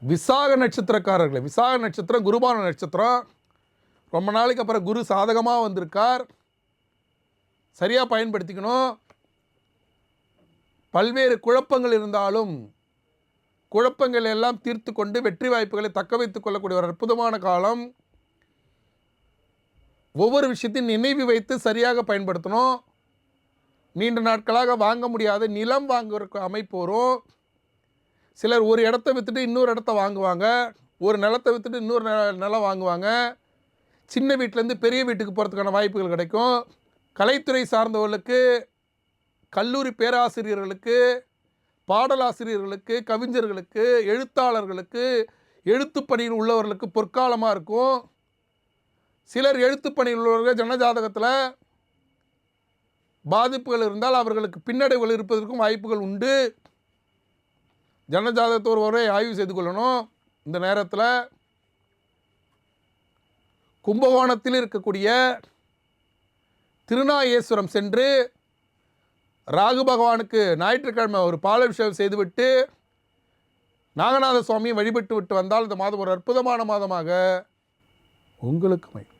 விசாக நட்சத்திரக்காரர்களை விசாக நட்சத்திரம் குருபான நட்சத்திரம். ரொம்ப நாளைக்கு அப்புறம் குரு சாதகமாக வந்திருக்கார். சரியாக பயன்படுத்திக்கணும். பல்வேறு குழப்பங்கள் இருந்தாலும் குழப்பங்கள் எல்லாம் தீர்த்து கொண்டு வெற்றி வாய்ப்புகளை தக்க வைத்துக் கொள்ளக்கூடிய ஒரு அற்புதமான காலம். ஒவ்வொரு விஷயத்தையும் நினைவு வைத்து சரியாக பயன்படுத்தணும். நீண்ட நாட்களாக வாங்க முடியாத நிலம் வாங்குற அமைப்பு வரும். சிலர் ஒரு இடத்த விற்றுட்டு இன்னொரு இடத்த வாங்குவாங்க. ஒரு நிலத்தை விற்றுட்டு இன்னொரு நில நிலம் வாங்குவாங்க. சின்ன வீட்டிலேருந்து பெரிய வீட்டுக்கு போகிறதுக்கான வாய்ப்புகள் கிடைக்கும். கலைத்துறை சார்ந்தவர்களுக்கு கல்லூரி பேராசிரியர்களுக்கு பாடலாசிரியர்களுக்கு கவிஞர்களுக்கு எழுத்தாளர்களுக்கு எழுத்து பணியில் உள்ளவர்களுக்கு பொற்காலமாக இருக்கும். சிலர் எழுத்து பணியில் உள்ளவர்கள் ஜனஜாதகத்தில் பாதிப்புகள் இருந்தால் அவர்களுக்கு பின்னடைவுகள் இருப்பதற்கும் வாய்ப்புகள் உண்டு. ஜனஜாதகத்தை ஒருவரை ஆய்வு செய்து கொள்ளணும் இந்த நேரத்தில் கும்பகோணத்தில் இருக்கக்கூடிய திருநாயேஸ்வரம் சென்று ராகு பகவானுக்கு ஞாயிற்றுக்கிழமை ஒரு பாலாபிஷேகம் செய்துவிட்டு நாகநாத சுவாமியை வழிபட்டு விட்டு வந்தால் இந்த மாதம் ஒரு அற்புதமான மாதமாக உங்களுக்கு அமையும்.